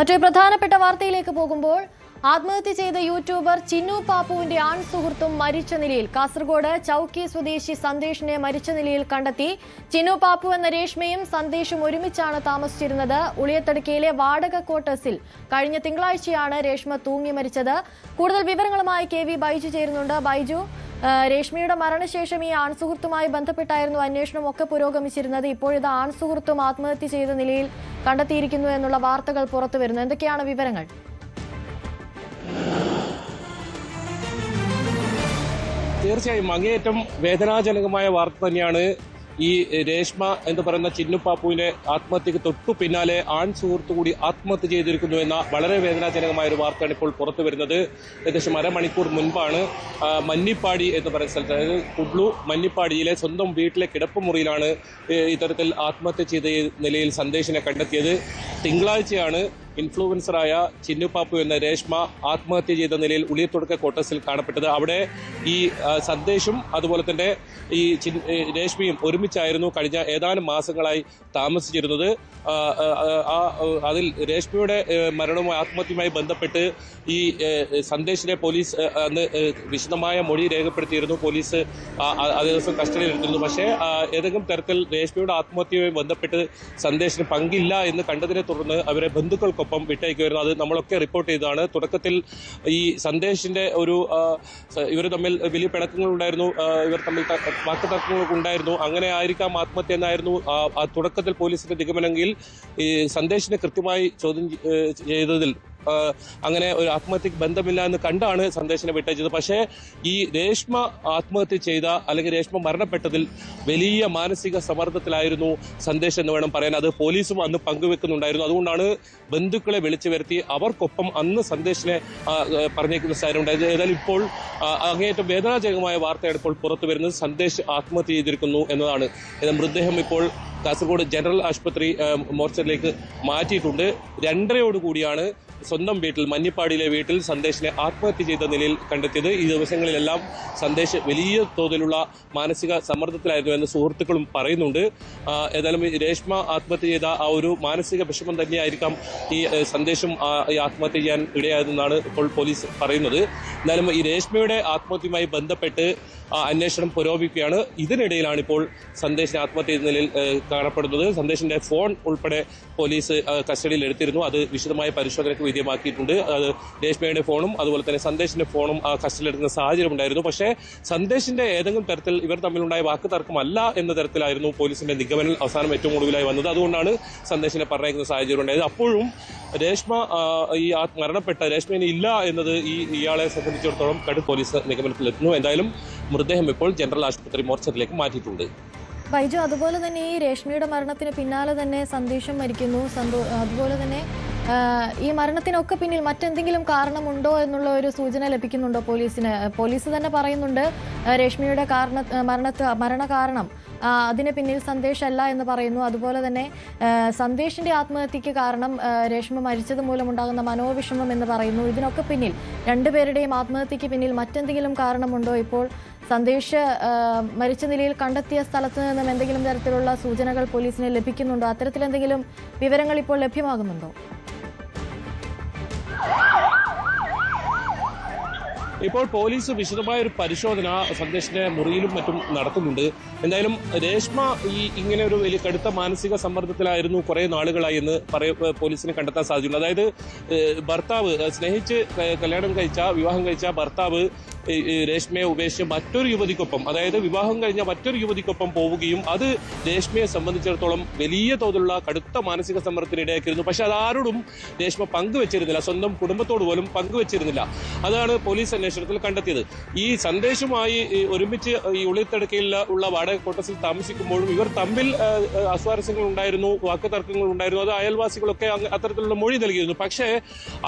മറ്റൊരു പ്രധാനപ്പെട്ട വാർത്തയിലേക്ക് പോകുമ്പോൾ ആത്മഹത്യ ചെയ്ത യൂട്യൂബർ ചിന്നു പാപ്പുവിന്റെ ആൺ സുഹൃത്തും മരിച്ച നിലയിൽ കാസർഗോഡ് ചൌക്കി സ്വദേശി സന്ദേശിനെ മരിച്ച നിലയിൽ കണ്ടെത്തി. ചിന്നു പാപ്പു എന്ന രേഷ്മയും സന്ദേശും ഒരുമിച്ചാണ് താമസിച്ചിരുന്നത്. ഉളിയത്തടുക്കയിലെ വാടക ക്വാർട്ടേഴ്സിൽ കഴിഞ്ഞ തിങ്കളാഴ്ചയാണ് രേഷ്മ തൂങ്ങി മരിച്ചത്. കൂടുതൽ വിവരങ്ങളുമായി കെ വി ബൈജു ചേരുന്നുണ്ട്. ബൈജു രേഷ്മയുടെ മരണശേഷം ഈ ആൺസുഹൃത്തുമായി ബന്ധപ്പെട്ടായിരുന്നു അന്വേഷണം ഒക്കെ പുരോഗമിച്ചിരുന്നത്. ഇപ്പോഴിത് ആൺസുഹൃത്തും ആത്മഹത്യ ചെയ്ത നിലയിൽ കണ്ടെത്തിയിരിക്കുന്നു എന്നുള്ള വാർത്തകൾ പുറത്തു വരുന്നു എന്തൊക്കെയാണ് വിവരങ്ങൾ? തീർച്ചയായും അങ്ങേയറ്റം വേദനാജനകമായ വാർത്ത തന്നെയാണ് ഈ രേഷ്മ എന്ന് പറയുന്ന ചിന്നുപ്പാപ്പുവിനെ ആത്മഹത്യക്ക് തൊട്ടു പിന്നാലെ ആൺ സുഹൃത്തു കൂടി ആത്മഹത്യ ചെയ്തിരിക്കുന്നു എന്ന വളരെ വേദനാജനകമായ ഒരു വാർത്തയാണ് ഇപ്പോൾ പുറത്തു വരുന്നത്. ഏകദേശം അരമണിക്കൂർ മുൻപാണ് മഞ്ഞിപ്പാടി എന്ന് പറയുന്ന സ്ഥലത്ത് അതായത് കുഡ്ലു മന്നിപ്പാടിയിലെ സ്വന്തം വീട്ടിലെ കിടപ്പുമുറിയിലാണ് ഇത്തരത്തിൽ ആത്മഹത്യ ചെയ്ത നിലയിൽ സന്ദേശിനെ കണ്ടെത്തിയത്. തിങ്കളാഴ്ചയാണ് ഇൻഫ്ലുവൻസറായ ചിന്നുപാപ്പു എന്ന രേഷ്മ ആത്മഹത്യ ചെയ്ത നിലയിൽ ഉളിയത്തുടക്ക കോട്ടസിൽ കാണപ്പെട്ടത്. അവിടെ ഈ സന്ദേശും അതുപോലെ തന്നെ ഈ രേഷ്മയും ഒരുമിച്ചായിരുന്നു കഴിഞ്ഞ ഏതാനും മാസങ്ങളായി താമസിച്ചിരുന്നത്. അതിൽ രേഷ്മയുടെ മരണവും മരണവുമായി ആത്മഹത്യയുമായി ബന്ധപ്പെട്ട് ഈ സന്ദേശിനെ പോലീസ് അന്ന് വിശദമായ മൊഴി രേഖപ്പെടുത്തിയിരുന്നു. പോലീസ് ആ, ദിവസം കസ്റ്റഡിയിലെടുത്തിരുന്നു പക്ഷേ ഏതെങ്കിലും തരത്തിൽ രേഷ്മയുടെ ആത്മഹത്യയുമായി ബന്ധപ്പെട്ട് സന്ദേശിന് പങ്കില്ല എന്ന് കണ്ടതിനെ തുടർന്ന് അവരെ ബന്ധുക്കൾക്കൊപ്പം വിട്ടയക്കുമായിരുന്നു അത് നമ്മളൊക്കെ റിപ്പോർട്ട് ചെയ്തതാണ്. തുടക്കത്തിൽ ഈ സന്ദേശിന്റെ ഒരു ഇവർ തമ്മിൽ വലിയ പിണക്കങ്ങൾ ഉണ്ടായിരുന്നു. ഇവർ തമ്മിൽ ത- വാക്ക് തർക്കങ്ങളൊക്കെ ഉണ്ടായിരുന്നു. അങ്ങനെ ആയിരിക്കാം ആത്മഹത്യ എന്നായിരുന്നു. തുടക്കത്തിൽ പോലീസിന്റെ നിഗമനമെങ്കിൽ ഈ സന്ദേശിനെ കൃത്യമായി ചോദ്യം ചെയ്തതിൽ അങ്ങനെ ഒരു ആത്മഹത്യക്ക് ബന്ധമില്ല എന്ന് കണ്ടാണ് സന്ദേശനെ വിട്ടയച്ചത്. പക്ഷേ ഈ രേഷ്മ ആത്മഹത്യ ചെയ്ത അല്ലെങ്കിൽ രേഷ്മ മരണപ്പെട്ടതിൽ വലിയ മാനസിക സമ്മർദ്ദത്തിലായിരുന്നു സന്ദേശം എന്ന് വേണം പറയാൻ. അത് പോലീസും അന്ന് പങ്കുവെക്കുന്നുണ്ടായിരുന്നു. അതുകൊണ്ടാണ് ബന്ധുക്കളെ വിളിച്ചു വരുത്തി അവർക്കൊപ്പം അന്ന് സന്ദേശിനെ പറഞ്ഞേക്കുന്ന സാഹചര്യം ഉണ്ടായത്. ഏതായാലും ഇപ്പോൾ അങ്ങേയറ്റം വേദനാജനകമായ വാർത്തയാണ് ഇപ്പോൾ പുറത്തു വരുന്നത്. സന്ദേശ് ആത്മഹത്യ ചെയ്തിരിക്കുന്നു എന്നതാണ്. മൃതദേഹം ഇപ്പോൾ കാസർഗോഡ് ജനറൽ ആശുപത്രി മോർച്ചറിലേക്ക് മാറ്റിയിട്ടുണ്ട്. രണ്ടരയോടുകൂടിയാണ് സ്വന്തം വീട്ടിൽ മഞ്ഞപ്പാടിയിലെ വീട്ടിൽ സന്ദേശിനെ ആത്മഹത്യ ചെയ്ത നിലയിൽ കണ്ടെത്തിയത്. ഈ ദിവസങ്ങളിലെല്ലാം സന്ദേശ് വലിയ തോതിലുള്ള മാനസിക സമ്മർദ്ദത്തിലായിരുന്നു എന്ന് സുഹൃത്തുക്കളും പറയുന്നുണ്ട്. ഏതായാലും രേഷ്മ ആത്മഹത്യ ചെയ്ത ആ ഒരു മാനസിക വിഷമം തന്നെയായിരിക്കാം ഈ സന്ദേശം ഈ ആത്മഹത്യ ചെയ്യാൻ ഇടയായതെന്നാണ് ഇപ്പോൾ പോലീസ് പറയുന്നത്. എന്നാലും ഈ രേഷ്മയുടെ ആത്മഹത്യയുമായി ബന്ധപ്പെട്ട് അന്വേഷണം പുരോഗമിക്കുകയാണ്. ഇതിനിടയിലാണ് ഇപ്പോൾ സന്ദേശിനെ ആത്മഹത്യ നിലയിൽ കാണപ്പെടുന്നത്. സന്ദേശിന്റെ ഫോൺ ഉൾപ്പെടെ പോലീസ് കസ്റ്റഡിയിൽ എടുത്തിരുന്നു. അത് വിശദമായ പരിശോധനയ്ക്ക് വിധേയമാക്കിയിട്ടുണ്ട്. അത് രേഷ്മയുടെ ഫോണും അതുപോലെ തന്നെ സന്ദേശിന്റെ ഫോണും എടുക്കുന്ന സാഹചര്യം ഉണ്ടായിരുന്നു. പക്ഷേ സന്ദേശിന്റെ ഏതെങ്കിലും തരത്തിൽ ഇവർ തമ്മിലുണ്ടായ വാക്ക് തർക്കമല്ല എന്ന തരത്തിലായിരുന്നു പോലീസിന്റെ നിഗമനം അവസാനം ഏറ്റവും ഒടുവിലായി വന്നത്. അതുകൊണ്ടാണ് സന്ദേശിനെ പറഞ്ഞേക്കുന്ന സാഹചര്യം ഉണ്ടായത്. അപ്പോഴും രേഷ്മ ഈ മരണപ്പെട്ട രേഷ്മ ഇല്ല എന്നത് ഈ ഇയാളെ സംബന്ധിച്ചിടത്തോളം കടു പോലീസ് നിഗമനത്തിലെത്തുന്നു. എന്തായാലും മൃതദേഹം ഇപ്പോൾ ജനറൽ ആശുപത്രി മോർച്ചറിലേക്ക് മാറ്റിയിട്ടുണ്ട്. ബൈജു അതുപോലെ തന്നെ ഈ രേഷ്മയുടെ മരണത്തിന് പിന്നാലെ തന്നെ സന്ദേശം മരിക്കുന്നു അതുപോലെ തന്നെ ഈ മരണത്തിനൊക്കെ പിന്നിൽ മറ്റെന്തെങ്കിലും കാരണമുണ്ടോ എന്നുള്ള ഒരു സൂചന ലഭിക്കുന്നുണ്ടോ പോലീസിന്? പോലീസ് തന്നെ പറയുന്നുണ്ട് രേഷ്മിയുടെ കാരണ മരണത്ത് മരണ കാരണം അതിന് പിന്നിൽ സന്ദേശല്ല എന്ന് പറയുന്നു. അതുപോലെ തന്നെ സന്ദേശിന്റെ ആത്മഹത്യക്ക് കാരണം രേഷ്മ മരിച്ചത് മൂലമുണ്ടാകുന്ന മനോവിഷമം എന്ന് പറയുന്നു. ഇതിനൊക്കെ പിന്നിൽ രണ്ടുപേരുടെയും ആത്മഹത്യക്ക് പിന്നിൽ മറ്റെന്തെങ്കിലും കാരണമുണ്ടോ? ഇപ്പോൾ സന്ദേശ് മരിച്ച നിലയിൽ കണ്ടെത്തിയ സ്ഥലത്ത് നിന്നും എന്തെങ്കിലും തരത്തിലുള്ള സൂചനകൾ പോലീസിന് ലഭിക്കുന്നുണ്ടോ? അത്തരത്തിലെന്തെങ്കിലും വിവരങ്ങൾ ഇപ്പോൾ ലഭ്യമാകുന്നുണ്ടോ? ഇപ്പോൾ പോലീസ് വിശദമായ ഒരു പരിശോധന സന്ദേശിന്റെ മുറിയിലും മറ്റും നടത്തുന്നുണ്ട്. എന്തായാലും രേഷ്മ ഈ ഇങ്ങനെ ഒരു വലിയ കടുത്ത മാനസിക സമ്മർദ്ദത്തിലായിരുന്നു കുറെ നാളുകളായി എന്ന് പറയ പോലീസിന് കണ്ടെത്താൻ സാധിച്ചിട്ടുണ്ട്. അതായത് ഭർത്താവ് സ്നേഹിച്ച് കല്യാണം കഴിച്ച വിവാഹം കഴിച്ച ഭർത്താവ് രേഷ്മയെ ഉപേക്ഷിച്ച് മറ്റൊരു യുവതിക്കൊപ്പം അതായത് വിവാഹം കഴിഞ്ഞ മറ്റൊരു യുവതിക്കൊപ്പം പോവുകയും അത് രേഷ്മയെ സംബന്ധിച്ചിടത്തോളം വലിയ തോതിലുള്ള കടുത്ത മാനസിക സമ്മർദ്ദത്തിന് ഇടയാക്കിയിരുന്നു. പക്ഷെ അതാരോടും രേഷ്മ പങ്കുവെച്ചിരുന്നില്ല. സ്വന്തം കുടുംബത്തോട് പോലും പങ്കുവെച്ചിരുന്നില്ല. അതാണ് പോലീസ് അന്വേഷണത്തിൽ കണ്ടെത്തിയത്. ഈ സന്ദേശവുമായി ഒരുമിച്ച് ഈ ഉളിത്തടുക്കയിൽ ഉള്ള വാടക കോട്ടസിൽ താമസിക്കുമ്പോഴും ഇവർ തമ്മിൽ അസ്വാരസ്യങ്ങൾ ഉണ്ടായിരുന്നു വാക്ക് തർക്കങ്ങൾ ഉണ്ടായിരുന്നു അത് അയൽവാസികളൊക്കെ അത്തരത്തിലുള്ള മൊഴി നൽകിയിരുന്നു. പക്ഷേ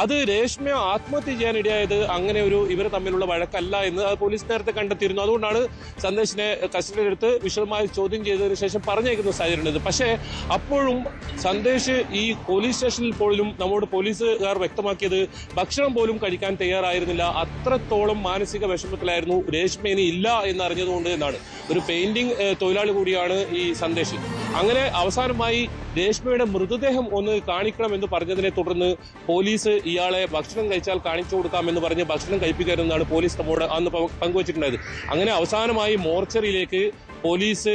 അത് രേഷ്മ ആത്മഹത്യ ചെയ്യാൻ ഇടയായത് അങ്ങനെ ഒരു ഇവർ തമ്മിലുള്ള വഴക്കല്ല. എന്ന് അത് പോലീസ് നേരത്തെ കണ്ടെത്തിയിരുന്നു. അതുകൊണ്ടാണ് സന്ദേശിനെ കസ്റ്റഡിയിലെടുത്ത് വിശദമായി ചോദ്യം ചെയ്തതിനു ശേഷം പറഞ്ഞേക്കുന്ന സാഹചര്യം ഉണ്ടായത് പക്ഷേ അപ്പോഴും സന്ദേശ് ഈ പോലീസ് സ്റ്റേഷനിൽ പോലും നമ്മോട് പോലീസുകാർ വ്യക്തമാക്കിയത് ഭക്ഷണം പോലും കഴിക്കാൻ തയ്യാറായിരുന്നില്ല. അത്രത്തോളം മാനസിക വിഷമത്തിലായിരുന്നു രേഷ്മേനി ഇല്ല എന്ന് അറിഞ്ഞതുകൊണ്ട് എന്നാണ്. ഒരു പെയിന്റിംഗ് തൊഴിലാളി കൂടിയാണ് ഈ സന്ദേശ്. അങ്ങനെ അവസാനമായി രേഷ്മയുടെ മൃതദേഹം ഒന്ന് കാണിക്കണം എന്ന് പറഞ്ഞതിനെ തുടർന്ന് പോലീസ് ഇയാളെ ഭക്ഷണം കഴിച്ചാൽ കാണിച്ചു കൊടുക്കാം കൊടുക്കാമെന്ന് പറഞ്ഞ് ഭക്ഷണം കഴിപ്പിക്കരുതെന്നാണ് പോലീസ് നമ്മോട് അന്ന് പങ്കുവച്ചിട്ടുണ്ടായത്. അങ്ങനെ അവസാനമായി മോർച്ചറിയിലേക്ക് പോലീസ്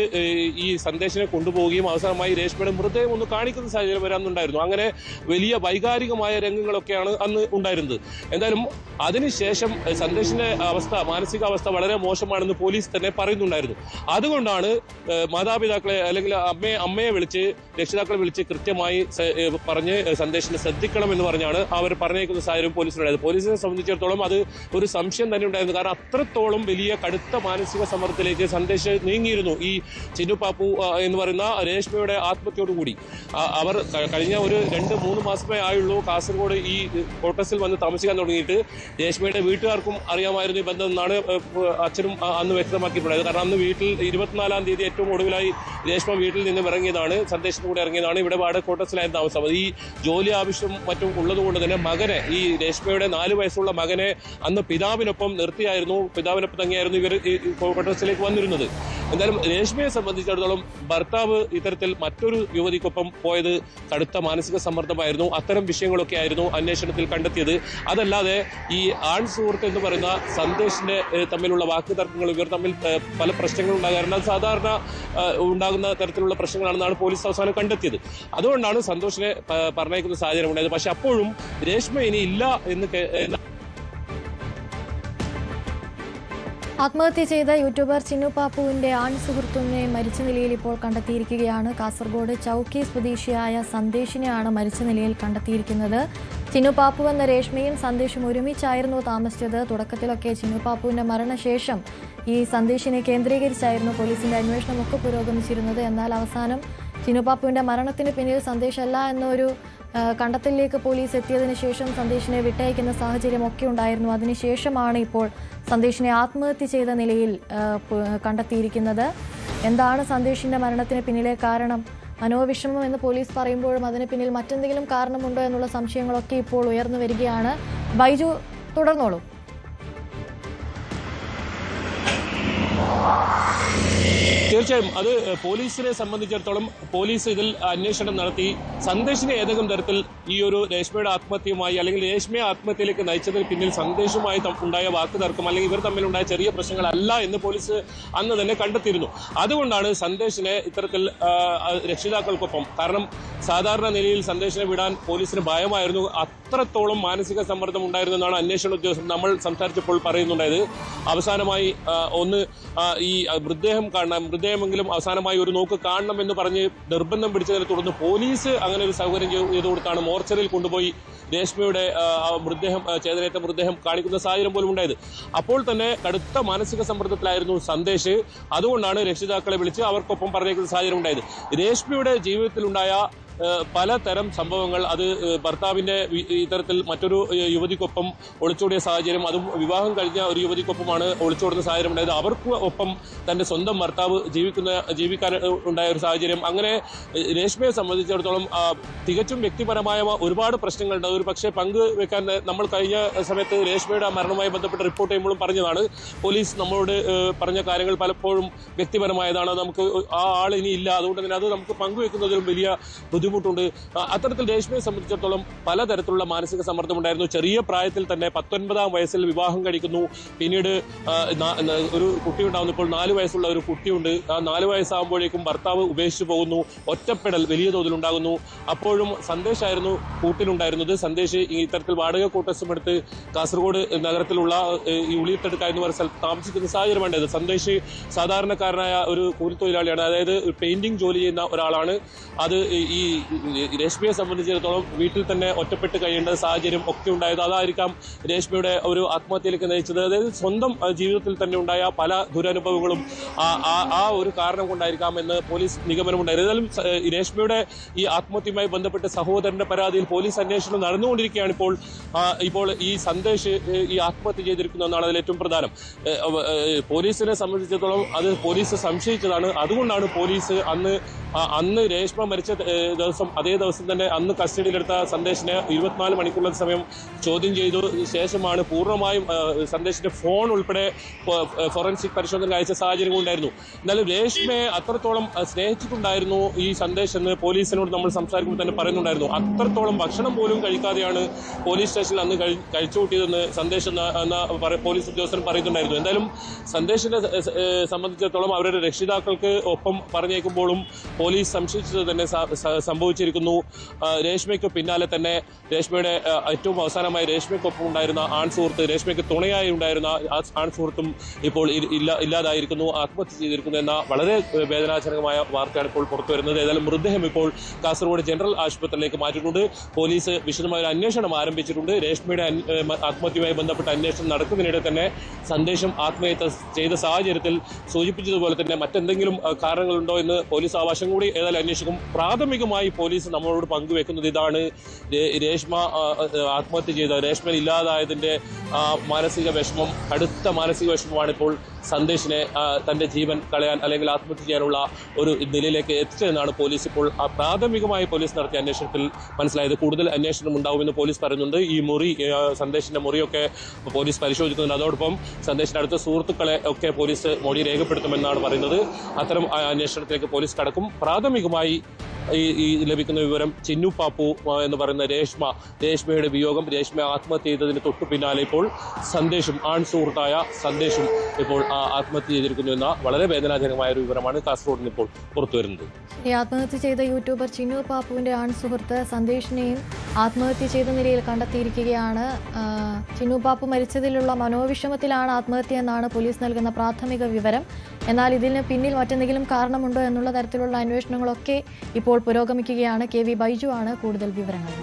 ഈ സന്ദേശനെ കൊണ്ടുപോവുകയും അവസാനമായി രേഷ്മയുടെ മൃതദേഹം ഒന്ന് കാണിക്കുന്ന സാഹചര്യം വരാമെന്നുണ്ടായിരുന്നു. അങ്ങനെ വലിയ വൈകാരികമായ രംഗങ്ങളൊക്കെയാണ് അന്ന് ഉണ്ടായിരുന്നത്. എന്തായാലും അതിനുശേഷം സന്ദേശിന്റെ അവസ്ഥ മാനസികാവസ്ഥ വളരെ മോശമാണെന്ന് പോലീസ് തന്നെ പറയുന്നുണ്ടായിരുന്നു. അതുകൊണ്ടാണ് മാതാപിതാക്കളെ അല്ലെങ്കിൽ അമ്മയെ അമ്മയെ വിളിച്ച് രക്ഷിതാക്കളെ വിളിച്ച് കൃത്യമായി പറഞ്ഞ് സന്ദേശിനെ ശ്രദ്ധിക്കണം എന്ന് പറഞ്ഞാണ് അവർ പറഞ്ഞേക്കുന്ന സാഹചര്യം പോലീസിനുണ്ടായത്. പോലീസിനെ സംബന്ധിച്ചിടത്തോളം അത് ഒരു സംശയം തന്നെ ഉണ്ടായിരുന്നു. കാരണം അത്രത്തോളം വലിയ കടുത്ത മാനസിക സമ്മർദ്ദത്തിലേക്ക് സന്ദേശ് നീങ്ങിയിരുന്നു ഈ ചിന്നു പാപ്പു എന്ന് പറയുന്ന രേഷ്മയുടെ ആത്മഹത്യയോടുകൂടി. കൂടി അവർ കഴിഞ്ഞ ഒരു രണ്ട് മൂന്ന് മാസമേ ആയുള്ളൂ. കാസർഗോഡ് ഈ കോട്ടസിൽ വന്ന് താമസിക്കാൻ തുടങ്ങിയിട്ട് രേഷ്മയുടെ വീട്ടുകാർക്കും അറിയാമായിരുന്നു ഈ ബന്ധം എന്നാണ് ഏഹ്, അച്ഛനും അന്ന് വ്യക്തമാക്കിയിട്ടുള്ളത്. കാരണം അന്ന് വീട്ടിൽ ഇരുപത്തിനാലാം തീയതി ഏറ്റവും ഒടുവിലായി രേഷ്മ വീട്ടിൽ നിന്ന് ഇറങ്ങിയതാണ്. സന്ദേശത്തിലൂടെ ഇറങ്ങിയതാണ്. ഇവിടെ വാട് കോട്ടസിലായിരുന്നു താമസം. അത് ഈ ജോലി ആവശ്യം മറ്റും ഉള്ളതുകൊണ്ട് തന്നെ മകനെ ഈ രേഷ്മയുടെ നാല് വയസ്സുള്ള മകനെ അന്ന് പിതാവിനൊപ്പം നിർത്തിയായിരുന്നു. പിതാവിനൊപ്പം തങ്ങിയായിരുന്നു ഇവർ ഈ കോട്ടസിലേക്ക് വന്നിരുന്നത്. എന്തായാലും രേഷ്മയെ സംബന്ധിച്ചിടത്തോളം ഭർത്താവ് ഇത്തരത്തിൽ മറ്റൊരു യുവതിക്കൊപ്പം പോയത് കടുത്ത മാനസിക സമ്മർദ്ദമായിരുന്നു. അത്തരം വിഷയങ്ങളൊക്കെ ആയിരുന്നു അന്വേഷണത്തിൽ കണ്ടെത്തിയത്. അതല്ലാതെ ഈ ആൺ സുഹൃത്ത് എന്ന് പറയുന്ന സന്ദേശിന്റെ തമ്മിലുള്ള വാക്ക് തർക്കങ്ങൾ ഇവർ തമ്മിൽ പല പ്രശ്നങ്ങളും ഉണ്ടാകാറുണ്ട്. സാധാരണ ഉണ്ടാകുന്ന തരത്തിലുള്ള പ്രശ്നങ്ങളാണെന്നാണ് പോലീസ് അവസാനം കണ്ടെത്തിയത്. അതുകൊണ്ടാണ് സന്തോഷിനെ പറഞ്ഞേക്കുന്ന സാഹചര്യം ഉണ്ടായത്. പക്ഷെ അപ്പോഴും രേഷ്മ ഇനി ഇല്ല എന്ന് ആത്മഹത്യ ചെയ്ത യൂട്യൂബർ ചിന്നു പാപ്പുവിന്റെ ആൺ സുഹൃത്തുനെ മരിച്ച നിലയിൽ ഇപ്പോൾ കണ്ടെത്തിയിരിക്കുകയാണ്. കാസർഗോഡ് ചൌക്കി സ്വദേശിയായ സന്ദേശിനെയാണ് മരിച്ച നിലയിൽ കണ്ടെത്തിയിരിക്കുന്നത്. ചിന്നു പാപ്പു എന്ന രേഷ്മയും സന്ദേശും ഒരുമിച്ചായിരുന്നു താമസിച്ചത്. തുടക്കത്തിലൊക്കെ ചിന്നു പാപ്പുവിന്റെ മരണശേഷം ഈ സന്ദേശിനെ കേന്ദ്രീകരിച്ചായിരുന്നു പോലീസിന്റെ അന്വേഷണമൊക്കെ പുരോഗമിച്ചിരുന്നത്. എന്നാൽ അവസാനം ചിന്നു പാപ്പുവിന്റെ മരണത്തിന് പിന്നിൽ സന്ദേശമല്ല എന്നൊരു കണ്ടെത്തലിലേക്ക് പോലീസ് എത്തിയതിനു ശേഷം സന്ദേശിനെ വിട്ടയക്കുന്ന സാഹചര്യമൊക്കെ ഉണ്ടായിരുന്നു. അതിനുശേഷമാണ് ഇപ്പോൾ സന്ദേശിനെ ആത്മഹത്യ ചെയ്ത നിലയിൽ കണ്ടെത്തിയിരിക്കുന്നത്. എന്താണ് സന്ദേശിന്റെ മരണത്തിന് പിന്നിലെ കാരണം? മനോവിഷമം എന്ന് പോലീസ് പറയുമ്പോഴും അതിന് പിന്നിൽ മറ്റെന്തെങ്കിലും കാരണമുണ്ടോ എന്നുള്ള സംശയങ്ങളൊക്കെ ഇപ്പോൾ ഉയർന്നു വരികയാണ്. ബൈജു തുടർന്നോളൂ. തീർച്ചയായും അത് പോലീസിനെ സംബന്ധിച്ചിടത്തോളം പോലീസ് ഇതിൽ അന്വേഷണം നടത്തി സന്ദേശിനെ ഏതെങ്കിലും തരത്തിൽ ഈ ഒരു രേഷ്മയുടെ ആത്മഹത്യയുമായി അല്ലെങ്കിൽ രേഷ്മയെ ആത്മഹത്യയിലേക്ക് നയിച്ചതിന് പിന്നിൽ സന്ദേശവുമായി ഉണ്ടായ വാക്ക് തർക്കം അല്ലെങ്കിൽ ഇവർ തമ്മിലുണ്ടായ ചെറിയ പ്രശ്നങ്ങളല്ല എന്ന് പോലീസ് അന്ന് തന്നെ കണ്ടെത്തിയിരുന്നു. അതുകൊണ്ടാണ് സന്ദേശിനെ ഇത്തരത്തിൽ രക്ഷിതാക്കൾക്കൊപ്പം കാരണം സാധാരണ നിലയിൽ സന്ദേശിനെ വിടാൻ പോലീസിന് ഭയമായിരുന്നു. അത്രത്തോളം മാനസിക സമ്മർദ്ദം ഉണ്ടായിരുന്നു എന്നാണ് അന്വേഷണ ഉദ്യോഗസ്ഥർ നമ്മൾ സംസാരിച്ചപ്പോൾ പറയുന്നുണ്ടായത്. അവസാനമായി ഒന്ന് ഈ മൃതദേഹം കാണണം മൃതദേഹമെങ്കിലും അവസാനമായി ഒരു നോക്ക് കാണണം എന്ന് പറഞ്ഞ് നിർബന്ധം പിടിച്ചതിനെ തുടർന്ന് പോലീസ് അങ്ങനെ ഒരു സൗകര്യം ചെയ്തു കൊടുത്താണ് മോർച്ചറിയിൽ കൊണ്ടുപോയി രേഷ്മയുടെ മൃതദേഹം ചേതനേറ്റ മൃതദേഹം കാണിക്കുന്ന സാഹചര്യം പോലും ഉണ്ടായത്. അപ്പോൾ തന്നെ കടുത്ത മാനസിക സമ്മർദ്ദത്തിലായിരുന്നു സന്ദേശ്. അതുകൊണ്ടാണ് രക്ഷിതാക്കളെ വിളിച്ച് അവർക്കൊപ്പം പറഞ്ഞേക്കുന്ന സാഹചര്യം ഉണ്ടായത്. രേഷ്മയുടെ ജീവിതത്തിലുണ്ടായ പലതരം സംഭവങ്ങൾ അത് ഭർത്താവിന്റെ ഇത്തരത്തിൽ മറ്റൊരു യുവതിക്കൊപ്പം ഒളിച്ചോടിയ സാഹചര്യം അതും വിവാഹം കഴിഞ്ഞ ഒരു യുവതിക്കൊപ്പമാണ് ഒളിച്ചോടുന്ന സാഹചര്യം ഉണ്ടായത്. അവർക്ക് ഒപ്പം തന്റെ സ്വന്തം ഭർത്താവ് ജീവിക്കുന്ന ജീവിക്കാൻ ഉണ്ടായ ഒരു സാഹചര്യം. അങ്ങനെ രേഷ്മയെ സംബന്ധിച്ചിടത്തോളം തികച്ചും വ്യക്തിപരമായ ഒരുപാട് പ്രശ്നങ്ങളുണ്ട്. ഒരു പക്ഷേ പങ്ക് വെക്കാൻ നമ്മൾ കഴിഞ്ഞ സമയത്ത് രേഷ്മയുടെ മരണവുമായി ബന്ധപ്പെട്ട് റിപ്പോർട്ട് ചെയ്യുമ്പോഴും പറഞ്ഞതാണ്. പോലീസ് നമ്മളോട് പറഞ്ഞ കാര്യങ്ങൾ പലപ്പോഴും വ്യക്തിപരമായതാണ്. നമുക്ക് ആ ആൾ ഇനി ഇല്ല. അതുകൊണ്ട് തന്നെ അത് നമുക്ക് പങ്കുവെക്കുന്നതിലും വലിയ ബുദ്ധിമുട്ടുണ്ട്. അത്തരത്തിൽ രേഷ്മയെ സംബന്ധിച്ചിടത്തോളം പലതരത്തിലുള്ള മാനസിക സമ്മർദ്ദം ഉണ്ടായിരുന്നു. ചെറിയ പ്രായത്തിൽ തന്നെ പത്തൊൻപതാം വയസ്സിൽ വിവാഹം കഴിക്കുന്നു. പിന്നീട് ഒരു കുട്ടി ഉണ്ടാകുന്നു ഇപ്പോൾ നാല് വയസ്സുള്ള ഒരു കുട്ടിയുണ്ട്. ആ നാല് വയസ്സാകുമ്പോഴേക്കും ഭർത്താവ് ഉപേക്ഷിച്ചു പോകുന്നു. ഒറ്റപ്പെടൽ വലിയ തോതിൽ ഉണ്ടാകുന്നു അപ്പോഴും സന്ദേശായിരുന്നു കൂട്ടിലുണ്ടായിരുന്നത്. സന്ദേശ് ഇത്തരത്തിൽ വാടക കൂട്ടസും എടുത്ത് കാസർഗോഡ് നഗരത്തിലുള്ള ഈ ഉളിയിട്ടെടുക്ക എന്ന് പറയുന്ന സ്ഥലത്ത് താമസിക്കുന്ന സാഹചര്യമാണ് സന്ദേശ് സാധാരണക്കാരനായ ഒരു കൂലിത്തൊഴിലാളിയാണ്. അതായത് പെയിന്റിംഗ് ജോലി ചെയ്യുന്ന ഒരാളാണ്. അത് ഈ രേഷ്മയെ സംബന്ധിച്ചിടത്തോളം വീട്ടിൽ തന്നെ ഒറ്റപ്പെട്ട് കഴിയേണ്ട സാഹചര്യം ഒക്കെ ഉണ്ടായത് അതായിരിക്കാം രേഷ്മയുടെ ഒരു ആത്മഹത്യയിലേക്ക് നയിച്ചത്. അതായത് സ്വന്തം ജീവിതത്തിൽ തന്നെ ഉണ്ടായ പല ദുരനുഭവങ്ങളും ആ- ഒരു കാരണം കൊണ്ടായിരിക്കാം എന്ന് പോലീസ് നിഗമനമുണ്ടായിരുന്നു ഏതായാലും രേഷ്മയുടെ ഈ ആത്മഹത്യയുമായി ബന്ധപ്പെട്ട് സഹോദരന്റെ പരാതിയിൽ പോലീസ് അന്വേഷണം നടന്നുകൊണ്ടിരിക്കുകയാണ് ഇപ്പോൾ ഇപ്പോൾ ഈ സന്ദേശ് ഈ ആത്മഹത്യ ചെയ്തിരിക്കുന്ന എന്നാണ് അതിൽ ഏറ്റവും പ്രധാനം. പോലീസിനെ സംബന്ധിച്ചിടത്തോളം അത് പോലീസ് സംശയിച്ചതാണ്. അതുകൊണ്ടാണ് പോലീസ് അന്ന് അന്ന് രേഷ്മ മരിച്ച ദിവസം അതേ ദിവസം തന്നെ അന്ന് കസ്റ്റഡിയിലെടുത്ത സന്ദേശിനെ ഇരുപത്തിനാല് മണിക്കൂറിലെ സമയം ചോദ്യം ചെയ്തു. ശേഷമാണ് പൂർണമായും സന്ദേശിന്റെ ഫോൺ ഉൾപ്പെടെ ഫോറൻസിക് പരിശോധന അയച്ച സാഹചര്യം ഉണ്ടായിരുന്നു. എന്നാലും രേഷ്മയെ അത്രത്തോളം സ്നേഹിച്ചിട്ടുണ്ടായിരുന്നു ഈ സന്ദേശം എന്ന് പോലീസിനോട് നമ്മൾ സംസാരിക്കുമ്പോൾ തന്നെ പറയുന്നുണ്ടായിരുന്നു. അത്രത്തോളം ഭക്ഷണം പോലും കഴിക്കാതെയാണ് പോലീസ് സ്റ്റേഷനിൽ അന്ന് കഴി- കഴിച്ചുകൂട്ടിയതെന്ന് സന്ദേശം എന്ന- പോലീസ് ഉദ്യോഗസ്ഥൻ പറയുന്നുണ്ടായിരുന്നു. എന്തായാലും സന്ദേശിനെ സംബന്ധിച്ചിടത്തോളം അവരുടെ രക്ഷിതാക്കൾക്ക് ഒപ്പം പറഞ്ഞേക്കുമ്പോഴും പോലീസ് സംശയിച്ചത് തന്നെ സംഭവിച്ചിരിക്കുന്നു. രേഷ്മയ്ക്ക് പിന്നാലെ തന്നെ രേഷ്മയുടെ ഏറ്റവും അവസാനമായി രേഷ്മയ്ക്കൊപ്പം ഉണ്ടായിരുന്ന ആൺ സുഹൃത്ത് രേഷ്മയ്ക്ക് തുണയായി ഉണ്ടായിരുന്ന ആൺ സുഹൃത്തും ഇപ്പോൾ ഇല്ല ഇല്ലാതായിരിക്കുന്നു. ആത്മഹത്യ ചെയ്തിരിക്കുന്നു എന്ന വളരെ വേദനാജനകമായ വാർത്തയാണ് ഇപ്പോൾ പുറത്തു വരുന്നത്. ഏതായാലും മൃതദേഹം ഇപ്പോൾ കാസർഗോഡ് ജനറൽ ആശുപത്രിയിലേക്ക് മാറ്റിയിട്ടുണ്ട്. പോലീസ് വിശദമായ ഒരു അന്വേഷണം ആരംഭിച്ചിട്ടുണ്ട്. രേഷ്മയുടെ ആത്മഹത്യയുമായി ബന്ധപ്പെട്ട അന്വേഷണം നടക്കുന്നതിനിടെ തന്നെ സന്ദേശം ആത്മഹത്യ ചെയ്ത സാഹചര്യത്തിൽ സൂചിപ്പിച്ചതുപോലെ തന്നെ മറ്റെന്തെങ്കിലും കാരണങ്ങളുണ്ടോ എന്ന് പോലീസ് ആവാശം കൂടി ഏതായാലും അന്വേഷിക്കും പ്രാഥമികമായി പോലീസ് നമ്മളോട് പങ്കുവെക്കുന്നത് ഇതാണ്. രേഷ്മ ആത്മഹത്യ ചെയ്ത രേഷ്മൻ ഇല്ലാതായതിന്റെ മാനസിക വിഷമം കടുത്ത മാനസിക വിഷമമാണ് ഇപ്പോൾ സന്ദേശിനെ തന്റെ ജീവൻ കളയാൻ അല്ലെങ്കിൽ ആത്മഹത്യ ചെയ്യാനുള്ള ഒരു നിലയിലേക്ക് എത്തിച്ചതെന്നാണ് പോലീസ് ഇപ്പോൾ പ്രാഥമികമായി പോലീസ് നടത്തിയ അന്വേഷണത്തിൽ മനസ്സിലായത്. കൂടുതൽ അന്വേഷണം ഉണ്ടാവുമെന്ന് പോലീസ് പറയുന്നുണ്ട്. ഈ മുറി സന്ദേശിന്റെ മുറിയൊക്കെ പോലീസ് പരിശോധിക്കുന്നുണ്ട്. അതോടൊപ്പം സന്ദേശിന്റെ അടുത്ത സുഹൃത്തുക്കളെ ഒക്കെ പോലീസ് മൊഴി രേഖപ്പെടുത്തുമെന്നാണ് പറയുന്നത്. അത്തരം അന്വേഷണത്തിലേക്ക് പോലീസ് കടക്കും. പ്രാഥമികമായി ഈ ഈ ലഭിക്കുന്ന വിവരം ചിന്നു പാപ്പു എന്ന് പറയുന്ന രേഷ്മ രേഷ്മയുടെ വിയോഗം രേഷ്മ ആത്മഹത്യ ചെയ്തതിന് തൊട്ടു പിന്നാലെ ഇപ്പോൾ സന്ദേശം ആൺ സുഹൃത്തായ സന്ദേശം ഇപ്പോൾ ആത്മഹത്യ ചെയ്തിരിക്കുന്നു എന്ന വളരെ വേദനാജനകമായ ഒരു വിവരമാണ് കാസർഗോഡ് നിന്ന് ഇപ്പോൾ പുറത്തു വരുന്നത് ഈ ആത്മഹത്യ ചെയ്ത യൂട്യൂബർ ചിന്നു പാപ്പുവിന്റെ ആൺ സുഹൃത്ത് സന്ദേശിനെയും ആത്മഹത്യ ചെയ്ത നിലയിൽ കണ്ടെത്തിയിരിക്കുകയാണ്. ചിന്നു പാപ്പു മരിച്ചതിലുള്ള മനോവിഷമത്തിലാണ് ആത്മഹത്യ എന്നാണ് പോലീസ് നൽകുന്ന പ്രാഥമിക വിവരം. എന്നാൽ ഇതിന് പിന്നിൽ മറ്റെന്തെങ്കിലും കാരണമുണ്ടോ എന്നുള്ള തരത്തിലുള്ള അന്വേഷണങ്ങളൊക്കെ ഇപ്പോൾ പുരോഗമിക്കുകയാണ്. കെ വി ബൈജു ആണ് കൂടുതൽ വിവരങ്ങൾ.